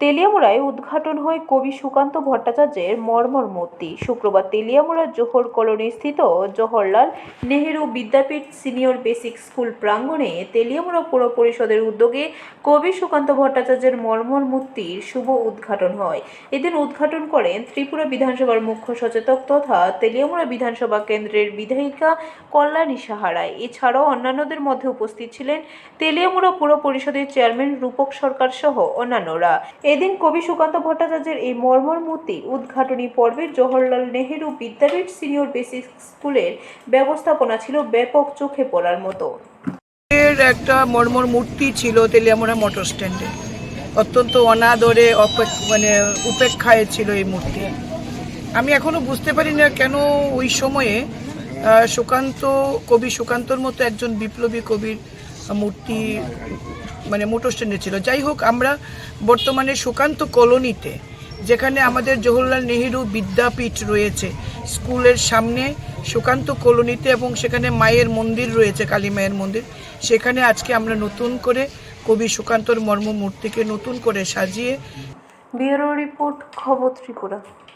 তেলিয়ামুড়ায় উদ্ঘাটন হয় কবি সুকান্ত ভট্টাচার্যের মর্মর মূর্তি। শুক্রবার তেলিয়ামুড়া জোহর কলোনি স্থিত Jawaharlal Nehru Vidyapith senior basic school প্রাঙ্গণে তেলিয়ামুড়া পুর পরিষদের উদ্যোগে কবি সুকান্ত ভট্টাচার্যের মর্মর মূর্তির শুভ উদ্ঘাটন হয়। এদিন উদ্ঘাটন করেন ত্রিপুরা বিধানসভার মুখ্য সচেতক তথা তেলিয়ামুড়া বিধানসভা কেন্দ্রের বিধায়িকা কল্যাণী সাহারায় এছাড়াও অন্যান্যদের মধ্যে উপস্থিত ছিলেন তেলিয়ামুড়া পুর পরিষদের চেয়ারম্যান রূপক সরকার সহ অন্যান্যরা। এদিন কবি সুকান্ত ভট্টাচার্যের এই মর্মর মূর্তি উদ্ঘাটনী পর্বে জওহরলাল নেহেরু বিদ্যাপীঠ সিনিয়র বেসিক স্কুলের ব্যবস্থাপনা ছিল ব্যাপক চোখে পড়ার মতো। এর একটা মর্মর মূর্তি ছিল তেলিয়ামোড়া মোটর স্ট্যান্ডে। অত্যন্ত অনাদরে মানে উপেক্ষায় ছিল এই মূর্তি। আমি এখনও বুঝতে পারি না কেন ওই সময়ে সুকান্ত, কবি সুকান্তর মতো একজন বিপ্লবী কবির মূর্তি মানে মোটর স্ট্যান্ডে ছিল। যাই হোক, আমরা বর্তমানে সুকান্ত কলোনিতে, যেখানে আমাদের জওহরলাল নেহেরু বিদ্যাপীঠ রয়েছে, স্কুলের সামনে সুকান্ত কলোনিতে এবং সেখানে মায়ের মন্দির রয়েছে, কালী মায়ের মন্দির। সেখানে আজকে আমরা নতুন করে কবি সুকান্তর মর্ম মূর্তিকে নতুন করে সাজিয়ে ব্যুরো রিপোর্ট খবর ত্রিপুরা।